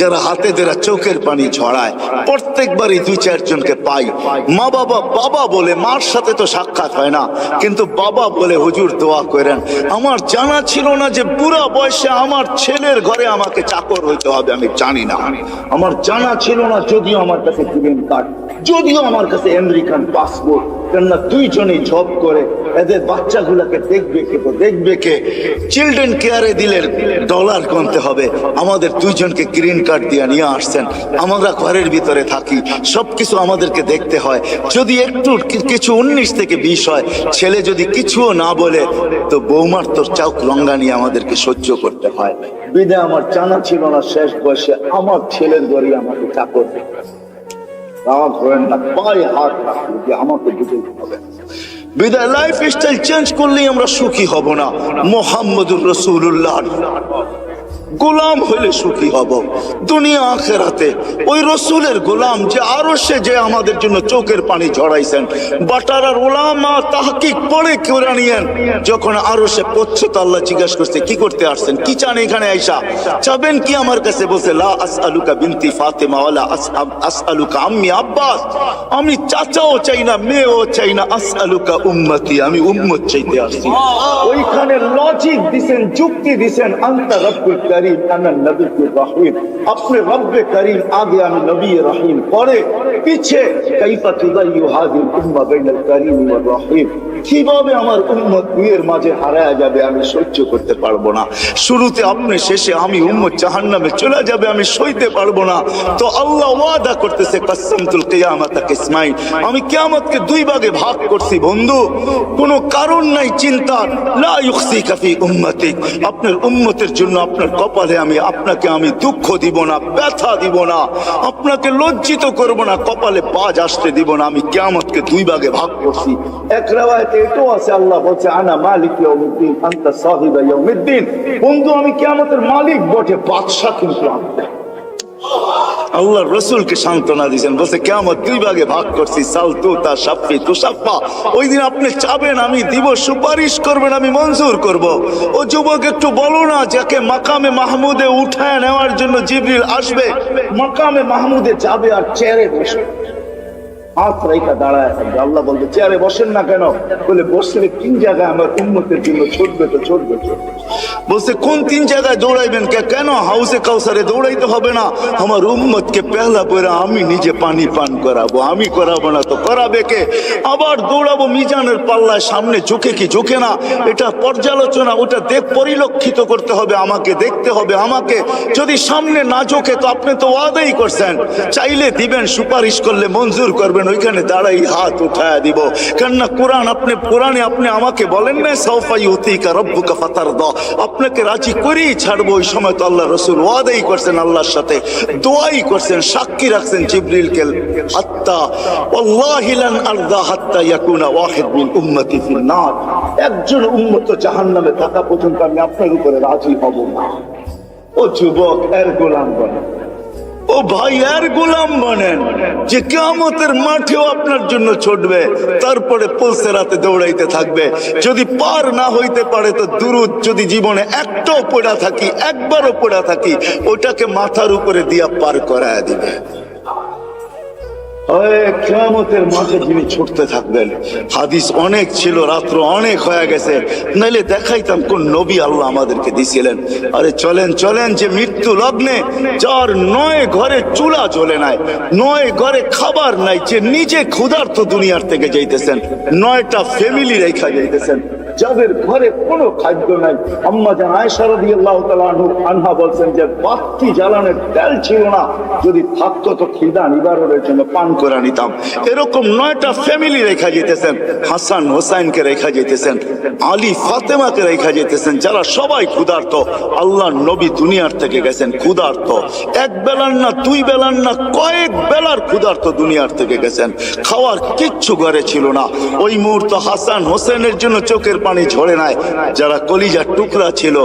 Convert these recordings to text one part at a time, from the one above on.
যারা হাতে দেরা চোখের পানি ছড়ায়, প্রত্যেকবারই দুই চারজনকে পাই। মা বাবা বাবা বলে মার সাথে তো সাক্ষাৎ হয় না, কিন্তু বাবা বলে হুজুর দোয়া করেন। আমার জানা ছিল না যে বুড়া বয়সে আমার ছেলের ঘরে আমাকে চাকর হইতে হবে, আমি জানি না। আমার জানা ছিল না যদিও আমার কাছে গ্রিন কার্ড যদিও আমার কাছে আমেরিকান পাসপোর্ট কেননা দুইজনেই জব করে, এদের বাচ্চাগুলোকে দেখবে কে তো দেখবে কে। চিলড্রেন কেয়ারে দিলে ডলার গুনতে হবে, আমাদের দুইজনকে গ্রিন কার্ড দিয়ে নিয়ে আসছেন। আমরা ঘরের ভিতরে থাকি, সবকিছু আমাদেরকে দেখতে হয়। যদি একটু কিছু উনিশ থেকে বিশ হয়, ছেলে যদি কিছুও না বলে, তো বৌমার তোর চাউক লঙ্গা নিয়ে আমাদেরকে সহ্য করতে হয় বিদে, আমার জানা ছিল না শেষ বয়সে আমার ছেলের ঘরে আমাকে চাকর রাগ না, পায়ে হাত আমাকে হবে। বিদায় লাইফ স্টাইল চেঞ্জ করলেই আমরা সুখী হব না। মোহাম্মদুর রসুল্লাহ গোলাম হইলে সুখী হব। দুনিয়া আখেরাতে ওই রসুলের গোলাম যে আরও সে যে আমাদের জন্য চোখের পানি ঝরাইছেন। বাটারার ওলামা তাহকিক পড়ে কেউরা নিয়েন। যখন আরও সে পড়ছে তো আল্লাহ জিজ্ঞাসা করছে, কি করতে আসছেন? কি চান এখানে আইসা? চাবেন কি আমার কাছে? বসে লা আসআলুকা বিনতি ফাতেমা ওয়ালা আস- আসআলুকা আম্মি আব্বাস। আমি চাচাও চাই না, মেয়েও চাই না। আস আলুকা উম্মতি, আমি উম্মত চাইতে আসছি। ওইখানে লজিক দিছেন, যুক্তি দিছেন, আন্তা রব্বুল করিম রহিম। আপনি রব্বে করিম, আগে আমি নবী রহিম। পরে, পিছে রহিম। কীভাবে আমার উম্মত মাঝে হারায় যাবে আমি সহ্য করতে পারব না। শুরুতে আপনি শেষে আমি উম্মত চলে যাবে আমি সইতে পারব না। তো আল্লাহ ওয়াদা করতেছে কাসসামতুল কিয়ামাতা কিসমাইন। আমি দুই ভাগে ভাগ করছি, বন্ধু। কোনো কারণ নাই চিন্তার লা ইউখসিকা ফি উম্মতিক। আপনার উম্মতের জন্য আপনার কপালে আমি, আপনাকে আমি দুঃখ দিব না, ব্যথা দিব না, আপনাকে লজ্জিত করব না, কপালে পাজ আসতে দিব না, আমি কেয়ামতকে দুই ভাগে ভাগ করছি। এক রেওয়ায়তে এটাও আছে, আল্লাহ বলছে, আনা মালিক আনতা সাহিবা বন্ধু, আমি কেয়ামতের মালিক বটে, বাদশা কিন্তু আমি আল্লাহ রসুলকে সান্ত্বনা দিয়েছেন। বলছে কেমন দুই ভাগে ভাগ করছি, সাল তু সাপ্পি তু সাপ্পা ওই দিন আপনি চাবেন, আমি দিব, সুপারিশ করবেন, আমি মঞ্জুর করব। ও যুবক, একটু বলো না, যাকে মাকামে মাহমুদে উঠায় নেওয়ার জন্য জিবরিল আসবে। মাকামে মাহমুদে যাবে আর চেয়ারে বসবে। হাত দাঁড়ায় থাকবে আল্লাহ বলবে চেয়ারে বসেন না কেন? বলে, বসলে তিন জায়গায় আমার উন্মতের জন্য ছুটবে তো ছুটবে। বলছে, কোন তিন জায়গায় দৌড়াইবেন? কে, কেন? হাউসে কাউসারে দৌড়াইতে হবে না। আমার উম্মতকে পেহলা পরে আমি নিজে পানি পান করাবো। আমি করাবো না তো করাবে কে? আবার দৌড়াবো মিজানের পাল্লায়, সামনে ঝুঁকে কি ঝুঁকে না? এটা পর্যালোচনা, ওটা দেখ, পরিলক্ষিত করতে হবে, আমাকে দেখতে হবে, আমাকে। যদি সামনে না ঝোঁকে, তো আপনি তো ওয়াদাই করছেন। চাইলে দিবেন, সুপারিশ করলে মঞ্জুর করবেন, ওইখানে দাঁড়াই হাত উঠায় দিব। কেননা কোরআন আপনি, কোরআনে আপনি আমাকে বলেন না, সাউফা ইউতিকা রব্বুকা ফাতার দ আপনাকে রাজি করেই ছাড়বো। ওই সময় তো আল্লাহ রসুল ওয়াদাই করছেন আল্লাহর সাথে, দোয়াই করছেন, সাক্ষী রাখছেন জিবরিলকে। হাত্তা, ওয়াল্লাহি লান আরদা হাত্তা ইয়াকুনা ওয়াহিদ মিন উম্মতি ফিল নার একজন উম্মত জাহান্নামে থাকা পর্যন্ত আমি আপনার উপরে রাজি হব না। ও যুবক, এর গোলাম বনে ও ভাই, আর গোলাম বানেন যে কেমতের মাঠেও আপনার জন্য ছুটবে, তারপরে পলসে রাতে দৌড়াইতে থাকবে। যদি পার না হইতে পারে তো দূরত যদি জীবনে একটাও পড়া থাকি, একবারও পড়া থাকি, ওটাকে মাথার উপরে দিয়া পার করায় দিবে। কেমতের মাঠে যিনি ছুটতে থাকবেন, হাদিস অনেক ছিল, রাত্র অনেক হয়ে গেছে। নাইলে দেখাইতাম কোন নবী আল্লাহ আমাদেরকে দিছিলেন। আরে চলেন চলেন যে মৃত্যু লগ্নে, যার নয় ঘরে চুলা জ্বলে নাই, নয় ঘরে খাবার নাই, যে নিজে ক্ষুধার্ত দুনিয়ার থেকে যাইতেছেন, নয়টা ফ্যামিলি রেখা যাইতেছেন। যাদের ঘরে কোনো খাদ্য নাই। আম্মা জান রাদিয়াল্লাহু তাআলা আনহু আনহা বলছেন যে, বাতি জ্বালানোর তেল ছিল না। যদি থাকতো তো খিদা নিবারণের জন্য পান করে নিতাম। এরকম নয়টা ফ্যামিলি রেখা যেতেছেন। হাসান হোসাইনকে রেখা যেতেছেন। আলী ফাতেমাকে রেখা যেতেছেন। যারা সবাই ক্ষুধার্ত, আল্লাহ নবী দুনিয়ার থেকে গেছেন ক্ষুধার্ত। এক বেলার না দুই বেলার না কয়েক বেলার ক্ষুধার্ত দুনিয়ার থেকে গেছেন। খাওয়ার কিচ্ছু ঘরে ছিল না। ওই মুহূর্ত হাসান হোসেনের জন্য চোখের পানি ঝরে নাই। যারা কলিজার টুকরা ছিল,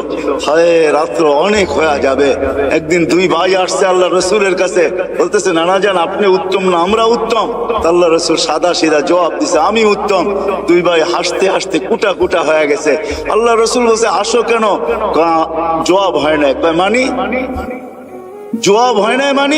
হায়, রাত্র অনেক হয়ে যাবে। একদিন দুই ভাই আসছে আল্লাহ রসুলের কাছে, বলতেছে, নানা যান আপনি উত্তম না, আমরা উত্তম। আল্লাহ রসুল সাদা সিধা জবাব দিছে, আমি উত্তম। দুই ভাই হাসতে হাসতে কুটা কুটা হয়ে গেছে। আল্লাহ রসুল বলছে, আসো কেন? জবাব হয় না কয়, মানি? জবাব হয় না মানে?